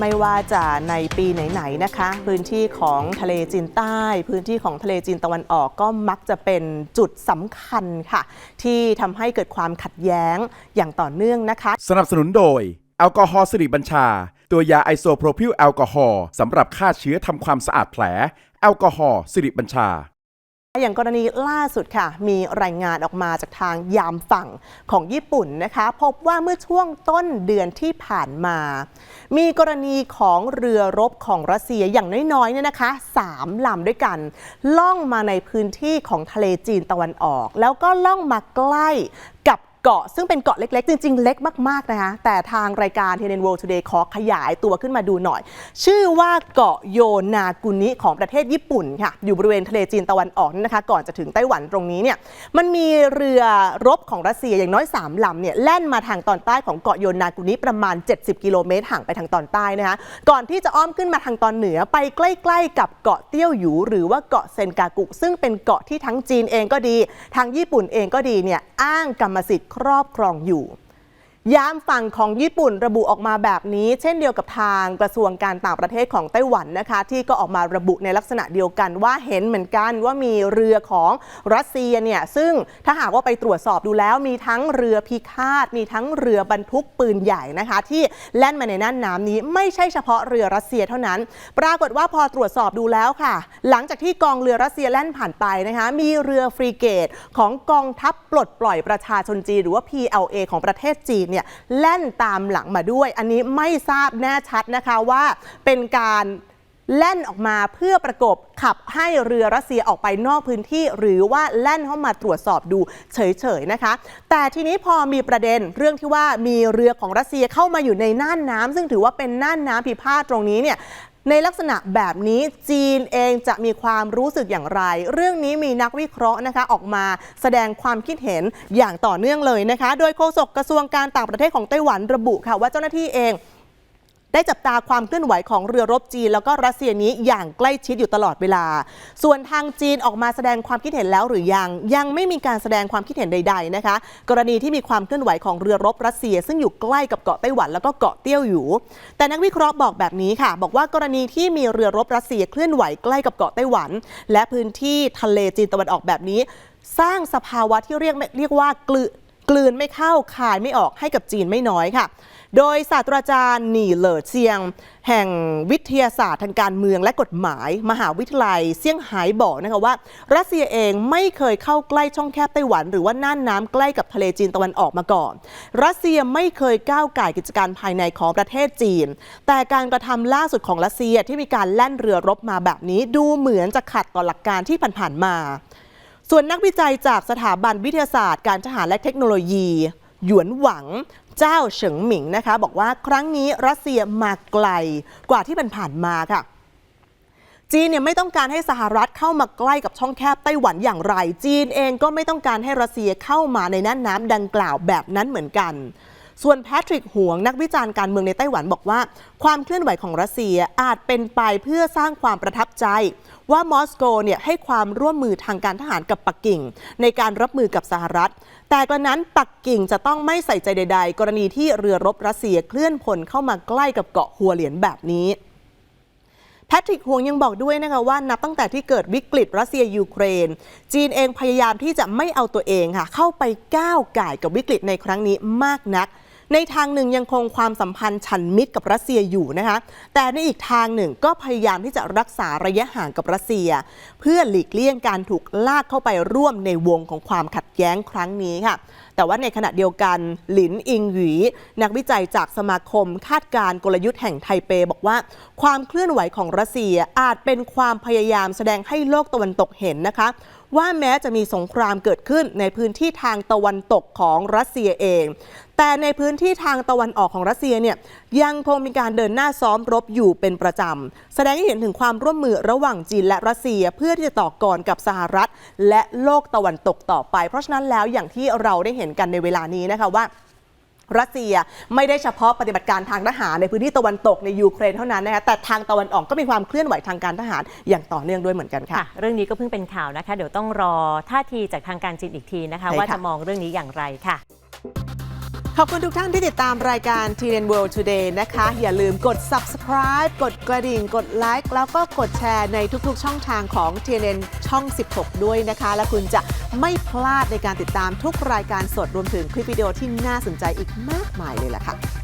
ไม่ว่าจะในปีไหนๆนะคะ พื้นที่ของทะเลจีนใต้ พื้นที่ของทะเลจีนตะวันออกก็มักจะเป็นจุดสำคัญค่ะ ที่ทำให้เกิดความขัดแย้งอย่างต่อเนื่องนะคะ สนับสนุนโดยแอลกอฮอล์สิริบัญชา ตัวยาไอโซโพรพิลแอลกอฮอล์สำหรับฆ่าเชื้อทำความสะอาดแผลแอลกอฮอล์สิริบัญชา อย่างกรณีล่าสุดค่ะ มีรายงานออกมาจากทางยามฝั่งของญี่ปุ่นนะคะ พบว่าเมื่อช่วงต้นเดือนที่ผ่านมา มีกรณีของเรือรบของรัสเซียอย่างน้อยๆเนี่ยนะคะสามลำด้วยกัน ล่องมาในพื้นที่ของทะเลจีนตะวันออก แล้วก็ล่องมาใกล้กับ เกาะซึ่งเป็นเกาะเล็ก ๆ จริง ๆ เล็กมาก ๆ นะคะ แต่ทางรายการ t n n World Today ขอขยายตัวขึ้นมาดูหน่อย ชื่อว่าเกาะโยนากุนิของประเทศญี่ปุ่นค่ะ อยู่บริเวณทะเลจีนตะวันออกนี่นะคะ ก่อนจะถึงไต้หวันตรงนี้เนี่ย มันมีเรือรบของรัสเซียอย่างน้อย 3ลำเนี่ยแล่นมาทางตอนใต้ของเกาะโยนากุนิประมาณ 70 กิโลเมตรห่างไปทางตอนใต้นะคะ ก่อนที่จะอ้อมขึ้นมาทางตอนเหนือไปใกล้ ๆ กับเกาะเตี้ยวหยูหรือว่าเกาะเซนกากุ ซึ่งเป็นเกาะที่ทั้งจีนเองก็ดี ทางญี่ปุ่นเองก็ดีเนี่ยอ้างกรรมสิทธิ์ครอบครองอยู่ ยามฝั่งของญี่ปุ่นระบุออกมาแบบนี้ เช่นเดียวกับทางกระทรวงการต่างประเทศของไต้หวันนะคะ ที่ก็ออกมาระบุในลักษณะเดียวกัน ว่าเห็นเหมือนกันว่ามีเรือของรัสเซียเนี่ยซึ่งถ้าหากว่าไปตรวจสอบดูแล้วมีทั้งเรือพิฆาต มีทั้งเรือบรรทุกปืนใหญ่นะคะ ที่แล่นมาในน่านน้ำนี้ ไม่ใช่เฉพาะเรือรัสเซียเท่านั้น ปรากฏว่าพอตรวจสอบดูแล้วค่ะ หลังจากที่กองเรือรัสเซียแล่นผ่านไปนะคะมีเรือฟรีเกตของกองทัพปลดปล่อยประชาชนจีนหรือว่า PLA ของประเทศจีนเนี่ยแล่นตามหลังมาด้วย อันนี้ไม่ทราบแน่ชัดนะคะว่าเป็นการแล่นออกมาเพื่อประกบขับให้เรือรัสเซียออกไปนอกพื้นที่ หรือว่าแล่นเข้ามาตรวจสอบดูเฉยๆนะคะ แต่ทีนี้พอมีประเด็นเรื่องที่ว่ามีเรือของรัสเซียเข้ามาอยู่ในน่านน้ำซึ่งถือว่าเป็นน่านน้ำพิพาทตรงนี้เนี่ย ในลักษณะแบบนี้จีนเองจะมีความรู้สึกอย่างไร เรื่องนี้มีนักวิเคราะห์นะคะออกมาแสดงความคิดเห็นอย่างต่อเนื่องเลยนะคะ โดยโฆษกกระทรวงการต่างประเทศของไต้หวันระบุค่ะว่าเจ้าหน้าที่เอง ได้จับตาความเคลื่อนไหวของเรือรบจีน แล้วก็รัสเซียนี้อย่างใกล้ชิดอยู่ตลอดเวลา ส่วนทางจีนออกมาแสดงความคิดเห็นแล้วหรือยัง ยังไม่มีการแสดงความคิดเห็นใด ๆนะคะ กรณีที่มีความเคลื่อนไหวของเรือรบรัสเซีย ซึ่งอยู่ใกล้กับเกาะไต้หวันแล้วก็เกาะเตี้ยวหยูแต่นักวิเคราะห์บอกแบบนี้ค่ะ บอกว่ากรณีที่มีเรือรบรัสเซียเคลื่อนไหวใกล้กับเกาะไต้หวัน และพื้นที่ทะเลจีนตะวันออกแบบนี้ สร้างสภาวะที่เรียกเรียกว่ากลื กลืนไม่เข้าคายไม่ออกให้กับจีนไม่น้อยค่ะ โดยศาสตราจารย์หนีเหลิเซียง แห่งวิทยาศาสตร์ทางการเมืองและกฎหมาย มหาวิทยาลัยเซี่ยงไฮ้บอกนะคะว่า รัสเซียเองไม่เคยเข้าใกล้ช่องแคบไต้หวัน หรือว่าน่านน้ำใกล้กับทะเลจีนตะวันออกมาก่อน รัสเซียไม่เคยก้าวไก่กิจการภายในของประเทศจีน แต่การกระทำล่าสุดของรัสเซียที่มีการแล่นเรือรบมาแบบนี้ดูเหมือนจะขัดต่อหลักการที่ผ่านๆมา ส่วนนักวิจัยจากสถาบันวิทยาศาสตร์ การทหารและเทคโนโลยี หยวนหวังเจ้าเฉิงหมิงนะคะ บอกว่าครั้งนี้รัสเซียมาไกลกว่าที่ผ่านมาค่ะจีนเนี่ยไม่ต้องการให้สหรัฐเข้ามาใกล้กับช่องแคบไต้หวันอย่างไร จีนเองก็ไม่ต้องการให้รัสเซียเข้ามาในน่านน้ำดังกล่าวแบบนั้นเหมือนกัน ส่วนแพทริกหวงนักวิจารณ์การเมืองในไต้หวันบอกว่า ความเคลื่อนไหวของรัสเซียอาจเป็นไปเพื่อสร้างความประทับใจ ว่ามอสโกเนี่ยให้ความร่วมมือทางการทหารกับปักกิ่ง ในการรับมือกับสหรัฐ แต่กระนั้นปักกิ่งจะต้องไม่ใส่ใจใด ๆ กรณีที่เรือรบรัสเซียเคลื่อนพลเข้ามาใกล้กับเกาะฮัวเหลียนแบบนี้แพทริกฮวงยังบอกด้วยนะคะว่านับตั้งแต่ที่เกิดวิกฤตรัสเซียยูเครน จีนเองพยายามที่จะไม่เอาตัวเองค่ะ เข้าไปก้าวไก่กับวิกฤตในครั้งนี้มากนัก ในทางหนึ่งยังคงความสัมพันธ์ฉันมิตรกับรัสเซียอยู่นะคะ แต่ในอีกทางหนึ่งก็พยายามที่จะรักษาระยะห่างกับรัสเซีย เพื่อหลีกเลี่ยงการถูกลากเข้าไปร่วมในวงของความขัดแย้งครั้งนี้ค่ะ แต่ว่าในขณะเดียวกันหลินอิงหวีนักวิจัยจากสมาคมคาดการกลยุทธ์แห่งไทเปบอกว่า ความเคลื่อนไหวของรัสเซียอาจเป็นความพยายามแสดงให้โลกตะวันตกเห็นนะคะ ว่าแม้จะมีสงครามเกิดขึ้นในพื้นที่ทางตะวันตกของรัสเซียเอง แต่ในพื้นที่ทางตะวันออกของรัสเซียเนี่ยยังคงมีการเดินหน้าซ้อมรบอยู่เป็นประจำ แสดงให้เห็นถึงความร่วมมือระหว่างจีนและรัสเซียเพื่อที่จะต่อกรกับสหรัฐ และโลกตะวันตกต่อไป เพราะฉะนั้นแล้วอย่างที่เราได้เห็นกันในเวลานี้นะคะว่า รัสเซียไม่ได้เฉพาะปฏิบัติการทางทหารในพื้นที่ตะวันตกในยูเครนเท่านั้นนะคะแต่ทางตะวันออกก็มีความเคลื่อนไหวทางการทหารอย่างต่อเนื่องด้วยเหมือนกันค่ะค่ะเรื่องนี้ก็เพิ่งเป็นข่าวนะคะ เดี๋ยวต้องรอท่าทีจากทางการจีนอีกทีนะคะใช่ค่ะว่าจะมองเรื่องนี้อย่างไรค่ะ ขอบคุณทุกท่านที่ติดตามรายการ TN World Today นะคะ อย่าลืมกด subscribe กดกระดิ่ง กดไลค์แล้วก็กดแชร์ในทุกๆ ช่องทางของ TNN ช่อง 16 ด้วยนะคะ และคุณจะไม่พลาดในการติดตามทุกรายการสดรวมถึงคลิปวิดีโอที่น่าสนใจอีกมากมายเลยล่ะค่ะ